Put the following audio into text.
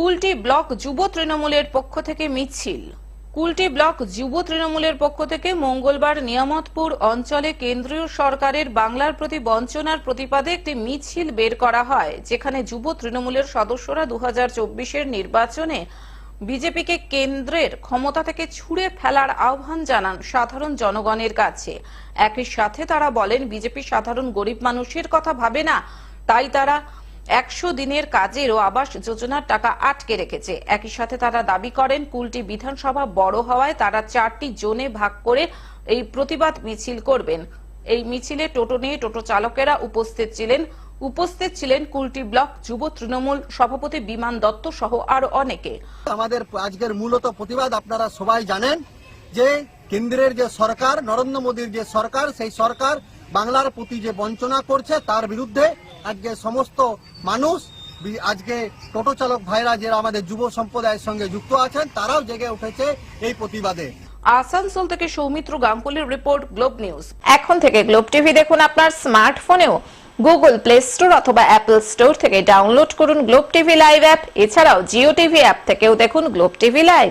Kulti block যুব তৃণমূলের পক্ষ থেকে মিছিল। কুলটি ব্লক যুব তৃণমূলের পক্ষ থেকে মঙ্গলবার নিয়ামতপুর অঞ্চলে কেন্দ্রীয় সরকারের বাংলার প্রতি বঞ্চনার প্রতিবাদে একটি মিছিল বের করা হয়, যেখানে যুব তৃণমূলের সদস্যরা দু হাজার নির্বাচনে বিজেপিকে কেন্দ্রের ক্ষমতা থেকে ছুড়ে ফেলার আহ্বান জানান সাধারণ জনগণের কাছে। একই সাথে তারা বলেন, বিজেপি সাধারণ গরিব মানুষের কথা ভাবে না, তাই তারা একশো দিনের কাজেরও আবাস যোজনার টাকা আটকে রেখেছে। একই সাথে তারা দাবি করেন, কুলটি বিধানসভা বড় হওয়ায় তারা চারটি জোনে ভাগ করে এই প্রতিবাদ মিছিল করবেন। এই মিছিলে টোটো নিয়ে টোটো চালকেরা উপস্থিত ছিলেন। উপস্থিত ছিলেন কুলটি ব্লক যুব তৃণমূল সভাপতি বিমান দত্ত সহ আরও অনেকে। আমাদের আজকের মূলত প্রতিবাদ আপনারা সবাই জানেন যে কেন্দ্রের যে সরকার, নরেন্দ্র মোদীর যে সরকার, সেই সরকার বাংলার প্রতি যে বঞ্চনা করছে, তার বিরুদ্ধে আজকে সমস্ত মানুষ আজকে টোটো চালক ভাইরা যারা আমাদের যুব সম্প্রদায়ের সঙ্গে যুক্ত আছেন, তারাও জেগে উঠেছে এই প্রতিবাদে। আসানসোল থেকে সৌমিত্র গাঙ্গুলির রিপোর্ট, গ্লোব নিউজ। এখন থেকে গ্লোব টিভি দেখুন আপনার স্মার্টফোনেও। গুগল প্লে স্টোর অথবা অ্যাপল স্টোর থেকে ডাউনলোড করুন গ্লোব টিভি লাইভ অ্যাপ। এছাড়াও জিও টিভি অ্যাপ থেকেও দেখুন গ্লোব টিভি লাইভ।